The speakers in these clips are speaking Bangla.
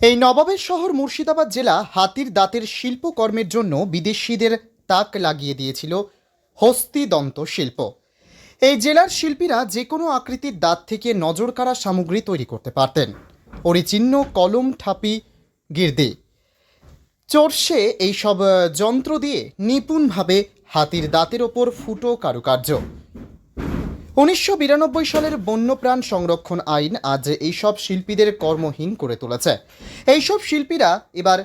এই নবাবের শহর মুর্শিদাবাদ জেলা হাতির দাঁতের শিল্পকর্মের জন্য বিদেশিদের তাক লাগিয়ে দিয়েছিল হস্তিদন্ত শিল্প। এই জেলার শিল্পীরা যে কোনো আকৃতির দাঁত থেকে নজরকাড়া সামগ্রী তৈরি করতে পারতেন। পরিচিহ্ন কলম ঠাপি গির্দে। চর্ষে এইসব যন্ত্র দিয়ে নিপুণভাবে হাতির দাঁতের ওপর ফুটো কারুকার্য। উনিশশো বিরানব্বই সালের বন্যপ্রাণ সংরক্ষণ আইন আজ এইসব শিল্পীদের কর্মহীন করে তুলেছে। এইসব শিল্পীরা এবার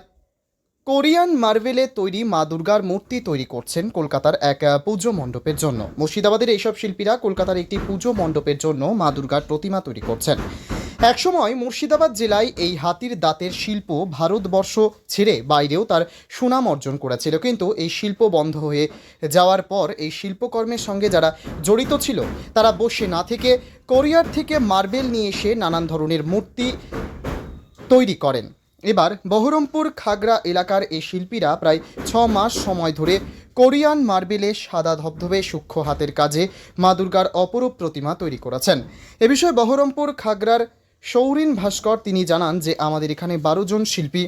কোরিয়ান মার্বেলে তৈরি মা দুর্গার মূর্তি তৈরি করছেন কলকাতার এক পুজো মণ্ডপের জন্য। মুর্শিদাবাদের এইসব শিল্পীরা কলকাতার একটি পুজো মণ্ডপের জন্য মা দুর্গার প্রতিমা তৈরি করছেন। একসময় মুর্শিদাবাদ জেলায় এই হাতির দাঁতের শিল্প ভারতবর্ষ ছেড়ে বাইরেও তার সুনাম অর্জন করেছিল। কিন্তু এই শিল্প বন্ধ হয়ে যাওয়ার পর এই শিল্পকর্মের সঙ্গে যারা জড়িত ছিল, তারা বসে না থেকে কোরিয়ার থেকে মার্বেল নিয়ে এসে নানান ধরনের মূর্তি তৈরি করেন। এবার বহরমপুর খাগড়া এলাকার এই শিল্পীরা প্রায় ছ মাস সময় ধরে কোরিয়ান মার্বেলে সাদা ধবধবে সূক্ষ্ম হাতের কাজে মা দুর্গার অপরূপ প্রতিমা তৈরি করেছেন। এ বিষয়ে বহরমপুর খাগড়ার সৌরিন ভাস্কর তিনি জানান যে আমাদের এখানে বারো জন শিল্পী,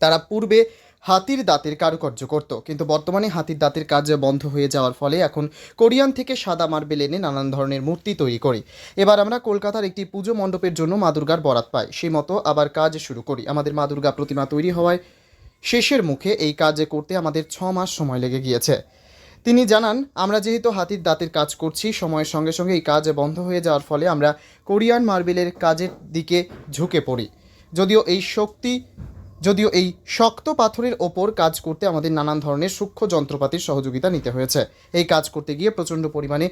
তারা পূর্বে হাতির দাঁতের কারুকার্য করত, কিন্তু বর্তমানে হাতির দাঁতের কাজ বন্ধ হয়ে যাওয়ার ফলে এখন কোরিয়ান থেকে সাদা মার্বেল এনে নানান ধরনের মূর্তি তৈরি করি। এবার আমরা কলকাতার একটি পুজো মণ্ডপের জন্য মা দুর্গার বরাত পাই। সেই মতো আবার কাজ শুরু করি। আমাদের মা দুর্গা প্রতিমা তৈরি হওয়ায় শেষের মুখে এই কাজ করতে আমাদের ছ মাস সময় লেগে গিয়েছে। তিনি জানান, আমরা যেহেতু হাতির দাঁতের কাজ করছি, সময়ের সঙ্গে সঙ্গে এই কাজ বন্ধ হয়ে যাওয়ার ফলে আমরা কোরিয়ান মার্বেলের কাজের দিকে ঝুঁকে পড়ি। যদিও এই শক্তি, যদিও এই শক্ত পাথরের ওপর কাজ করতে আমাদের নানান ধরনের সূক্ষ্ম যন্ত্রপাতির সহযোগিতা নিতে হয়েছে। এই কাজ করতে গিয়ে প্রচণ্ড পরিমাণে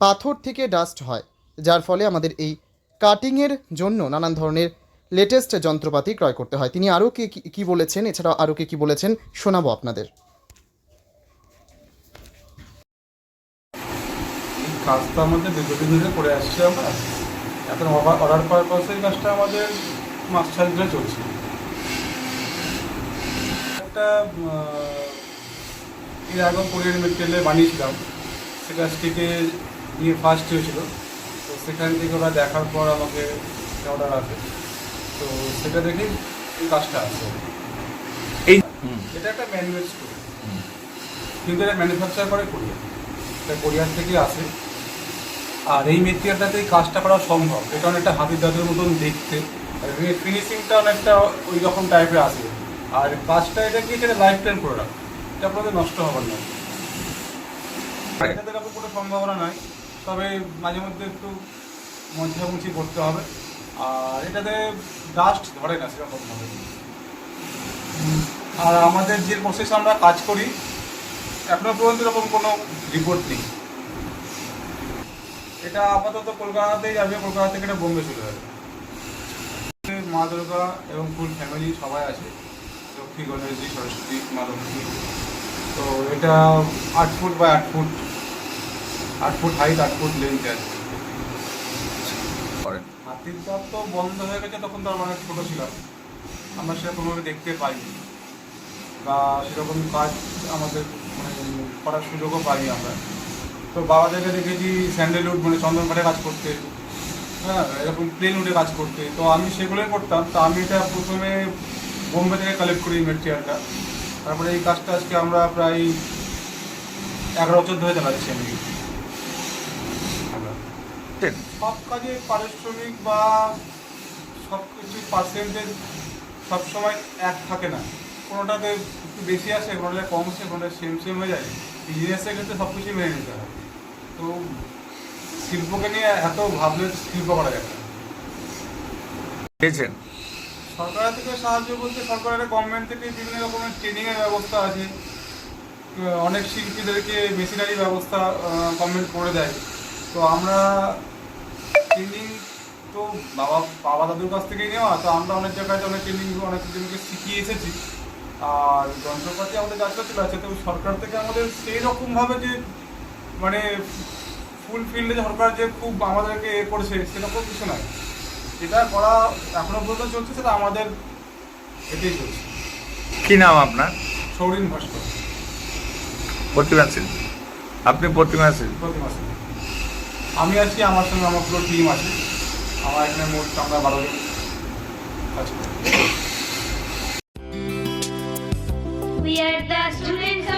পাথর থেকে ডাস্ট হয়, যার ফলে আমাদের এই কাটিংয়ের জন্য নানান ধরনের লেটেস্ট যন্ত্রপাতি ক্রয় করতে হয়। তিনি আরও কে, কী বলেছেন? এছাড়াও আরও কি, কী বলেছেন? শোনাবো আপনাদের। এই কাজটা আমাদের দীর্ঘদিন ধরে করে আসছি আমরা। এখন অর্ডার পাওয়ার পর সেই কাজটা আমাদের মাস ছয় ধরে চলছে। একটা এর আগে কোরিয়ান মেটেরিয়ালে বানিয়েছিলাম। সেটা স্টিকে নিয়ে ফার্স্ট হয়েছিল। তো সেখান থেকে ওরা দেখার পর আমাকে অর্ডার আসে তো সেটা দেখেই এই কাজটা আছে। এই এটা একটা ম্যানুয়াল স্টোর কিন্তু এটা ম্যানুফ্যাকচার করে কোরিয়া এটা কোরিয়ার থেকে আসে। আর এই মেটেরিয়ালটাতে এই কাজটা করা সম্ভব। এটা অনেকটা হাতির দাঁতের মতন দেখতে। ফিনিশিংটা অনেকটা ওই রকম টাইপের আসে আর কাজটা এটা কি? এটা লাইফ টাইম প্রোডাক্ট এটা আপনাদের নষ্ট হবার নয়। এটাতে এরকম কোনো সম্ভাবনা নাই। তবে মাঝে মধ্যে একটু মধ্যমুচি করতে হবে। আর এটাতে ডাস্ট ধরে না সেরকমভাবে আর আমাদের যে প্রসেস আমরা কাজ করি এখনও পর্যন্ত এরকম কোনো রিপোর্ট নেই। এটা আপাতত কলকাতাতেই যাবে কলকাতা থেকে এটা বোম্বে চলে যাবে। মা দুর্গা এবং ফুল ফ্যামিলি সবাই আছে লক্ষ্মী গণেশজি সরস্বতী মা লক্ষ্মী। তো এটা আট ফুট বাই আট ফুট আট ফুট হাইট আট ফুট লেন্থ আছে। করেন হাতির দাঁত তো বন্ধ হয়ে গেছে তখন তো আমরা অনেক ছোটো ছিলাম। আমরা সেরকমভাবে দেখতে পাইনি। বা সেরকম কাজ আমাদের মানে করার সুযোগও পাইনি আমরা। তো বাবাদেরকে দেখেছি স্যান্ডেলউড মানে চন্দনকাঠে কাজ করতে। হ্যাঁ এরকম প্লেন উডে কাজ করতে। তো আমি সেগুলোই করতাম। তো আমি এটা প্রথমে বোম্বে থেকে কালেক্ট করি মেটেরিয়ালটা তারপরে এই কাজটা আজকে আমরা প্রায় এগারো বছর ধরে চালাচ্ছি আমি। সব কাজে পারিশ্রমিক বা সব কিছু পার্সেন্টেজ সবসময় এক থাকে না। কোনোটাতে একটু বেশি আসে কোনোটা কম আসে কোনোটা সেম সেম হয়ে যায়। বিজনেসের ক্ষেত্রে সব কিছুই মেনে নিতে হয়। তো শিল্পকে নিয়ে এত ভাবলে শিল্প করা যাবে পেয়েছেন? সরকার থেকে সাহায্য বলতে সরকারের গভর্নমেন্ট থেকে বিভিন্ন রকমের ট্রেনিংয়ের ব্যবস্থা আছে। অনেক শিল্পীদেরকে মেশিনারি ব্যবস্থা গভর্নমেন্ট করে দেয়। তো আমরা ট্রেনিং তো বাবা বাবা দাদুর কাছ থেকেই নেওয়া তো আমরা অনেক জায়গায় অনেক ট্রেনিং অনেক জনকে শিখিয়ে এসেছি। আর যন্ত্রপাতি আমাদের কাছে চলে আছে তো সরকার থেকে আমাদের সেই রকমভাবে যে মানে ফুল ফিল্ডে সরকার যে খুব আমাদেরকে এ করছে সেরকম কিছু নয়। যেটা করা এখনও পর্যন্ত চলছে সেটা আমাদের এটাই চলছে। কি নাম আপনার? সৌরিন ভাস্কর। প্রতিমা শিল্পী আপনি প্রতিমা শিল্পী প্রতি মাসে আমি আছি আমার সঙ্গে আমার পুরো টিম আছে। আমার এখানে মোট আমরা বারো জন কাজ করি We are the. Students of